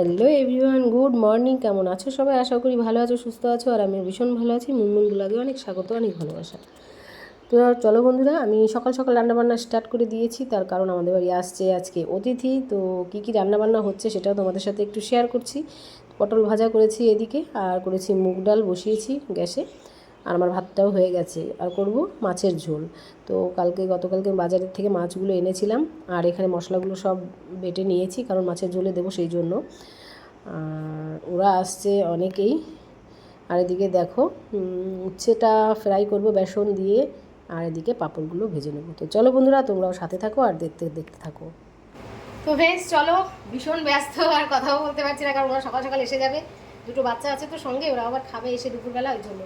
Hello everyone, good morning. কেমন আছো সবাই? আশা করি ভালো আছো, সুস্থ আছো, আর আমি ভীষণ ভালো আছি। মুনমুন ব্লগে অনেক স্বাগত, অনেক ভালোবাসা। তো চলো বন্ধুরা, আমি সকাল সকাল রান্নাবান্না স্টার্ট করে দিয়েছি। তার কারণ আমাদের বাড়ি আসছে আজকে অতিথি। তো কী কী রান্নাবান্না হচ্ছে সেটাও তোমাদের সাথে একটু শেয়ার করছি। পটল ভাজা করেছি এদিকে, আর করেছি মুগ ডাল বসিয়েছি গ্যাসে। আর আমার ভাতটাও হয়ে গেছে। আর করব মাছের ঝোল। তো কালকে, গতকালকে বাজারের থেকে মাছগুলো এনেছিলাম। আর এখানে মশলাগুলো সব বেটে নিয়েছি, কারণ মাছের ঝোলে দেবো সেই জন্য। আর ওরা আসছে অনেকেই। আর এদিকে দেখো উচ্ছেটা ফ্রাই করব বেসন দিয়ে, আর এদিকে পাঁপড়গুলো ভেজে নেব। তো চলো বন্ধুরা, তোমরাও সাথে থাকো আর দেখতে দেখতে থাকো। তো বেশ, চলো, ভীষণ ব্যস্ত, আর কথাও বলতে পারছি না, কারণ ওরা সকাল সকাল এসে যাবে। দুটো বাচ্চা আছে তো সঙ্গে, ওরা আবার খাবে এসে দুপুরবেলা, ওই জন্য।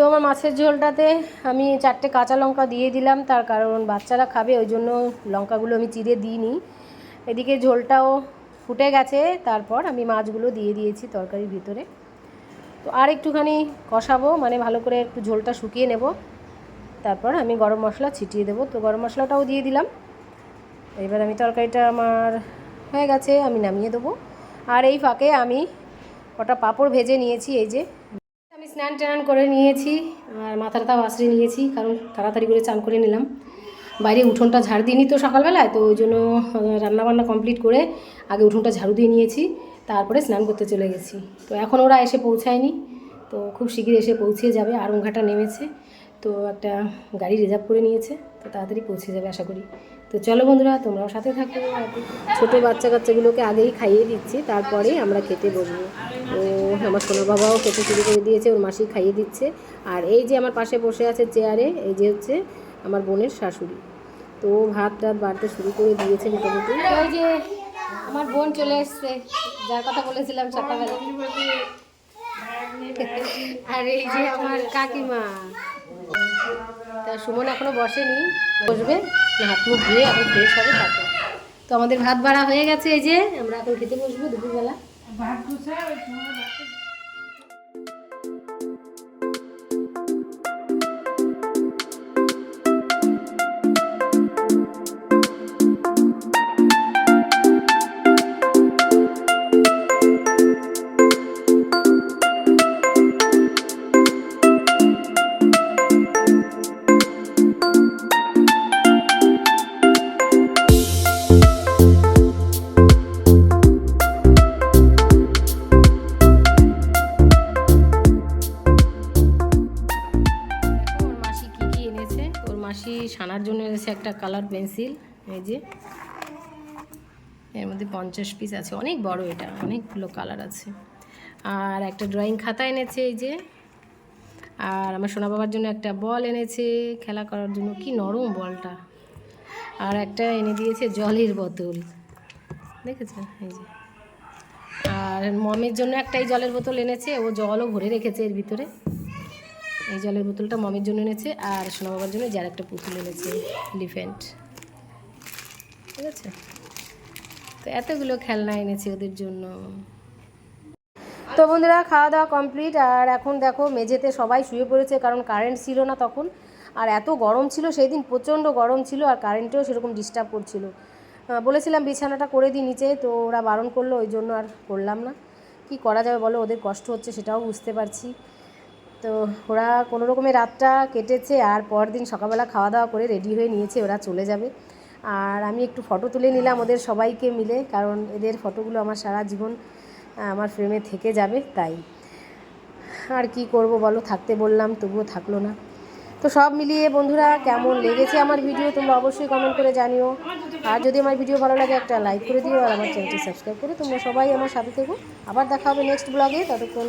তো আমার মাছের ঝোলটাতে আমি চারটে কাঁচা লঙ্কা দিয়ে দিলাম, তার কারণ বাচ্চারা খাবে, ওই জন্য লঙ্কাগুলো আমি চিড়ে দিইনি। এদিকে ঝোলটাও ফুটে গেছে, তারপর আমি মাছগুলো দিয়ে দিয়েছি তরকারির ভিতরে। তো আর একটুখানি কষাবো মানে ভালো করে একটু ঝোলটা শুকিয়ে নেব। তারপর আমি গরম মশলা ছিটিয়ে দেবো। তো গরম মশলাটাও দিয়ে দিলাম। এবার আমি তরকারিটা আমার হয়ে গেছে, আমি নামিয়ে দেবো। আর এই ফাঁকে আমি কটা পাঁপড় ভেজে নিয়েছি, এই যে স্নান টান করে নিয়েছি, আর মাথাটাও আশ্রে নিয়েছি, কারণ তাড়াতাড়ি করে চান করে নিলাম। বাইরে উঠোনটা ঝাড় দিইনি তো সকালবেলায়, তো ওই জন্য রান্নাবান্না কমপ্লিট করে আগে উঠোনটা ঝাড়ু দিয়ে নিয়েছি, তারপরে স্নান করতে চলে গেছি। তো এখন ওরা এসে পৌঁছায়নি, তো খুব শীঘ্র এসে পৌঁছে যাবে আরংঘাটা নেমেছে। তো একটা গাড়ি রিজার্ভ করে নিয়েছে, তো তাড়াতাড়ি পৌঁছে যাবে আশা করি। তো চলো বন্ধুরা, তোমরাও সাথে থাকো। ছোটো বাচ্চা কাচ্চাগুলোকে আগেই খাইয়ে দিচ্ছি তারপরে আমরা খেতে বসবো। ও, আমার সোনা বাবাও খেতে শুরু করে দিয়েছে, ওর মাসি খাইয়ে দিচ্ছে। আর এই যে আমার পাশে বসে আছে চেয়ারে, এই যে হচ্ছে আমার বোনের শাশুড়ি। তো ভাত টাত বাড়তে শুরু করে দিয়েছে মোটামুটি। ওই যে আমার বোন চলে এসছে, যার কথা বলেছিলাম সকালবেলা। আর এই যে আমার কাকিমা। তা সুমন এখনও বসেনি, বসবে? হাত মুখ ধুয়ে এখন ফ্রেশ হবে তারপর। তো আমাদের ভাত ভাড়া হয়ে গেছে, এই যে আমরা এখন খেতে বসবো দুপুরবেলা। দেখো সানার জন্য এনেছে একটা কালার পেন্সিল, এই যে। এর মধ্যে পঞ্চাশ পিস আছে, অনেক বড় এটা, অনেকগুলো কালার আছে। আর একটা ড্রয়িং খাতা এনেছে, এই যে। আর আমার সোনা বাবার জন্য একটা বল এনেছে, খেলা করার জন্য। কি নরম বলটা। আর একটা এনে দিয়েছে জলের বোতল। দেখেছেন এই যে। আর মমের জন্য একটাই জলের বোতল এনেছে, ও জলও ভরে রেখেছে এর ভিতরে। এই জলের বোতলটা মমের জন্য এনেছে আর সোনা বাবার জন্য যার একটা পুতুল এনেছে এলিফ্যান্ট ঠিক আছে? তো এতগুলো খেলনা এনেছে ওদের জন্য। তো বন্ধুরা খাওয়া দাওয়া কমপ্লিট আর এখন দেখো মেঝেতে সবাই শুয়ে পড়েছে, কারণ কারেন্ট ছিল না তখন। আর এত গরম ছিল সেই দিন প্রচণ্ড গরম ছিল, আর কারেন্টেও সেরকম ডিস্টার্ব করছিল। বলেছিলাম বিছানাটা করে দিই নিচে, তো ওরা বারণ করল, ওই জন্য আর করলাম না। কি করা যাবে বলো, ওদের কষ্ট হচ্ছে সেটাও বুঝতে পারছি। তো ওরা কোনো রকমের রাতটা কেটেছে আর পরদিন সকালবেলা খাওয়া দাওয়া করে রেডি হয়ে নিয়েছে, ওরা চলে যাবে। আর আমি একটু ফটো তুলে নিলাম ওদের সবাইকে মিলে, কারণ এদের ফটোগুলো আমার সারা জীবন আমার ফ্রেমে থেকে যাবে, তাই। আর কি করব বলো, থাকতে বললাম, তবুও থাকল না। তো সব মিলিয়ে বন্ধুরা, কেমন লেগেছে আমার ভিডিও তোমরা অবশ্যই কমেন্ট করে জানিও। আর যদি আমার ভিডিও ভালো লাগে, একটা লাইক করে দিও, আর আমার চ্যানেলটি সাবস্ক্রাইব করে তোমরা সবাই আমার সাথে থেকো। আবার দেখা হবে নেক্সট ব্লগে ততক্ষণ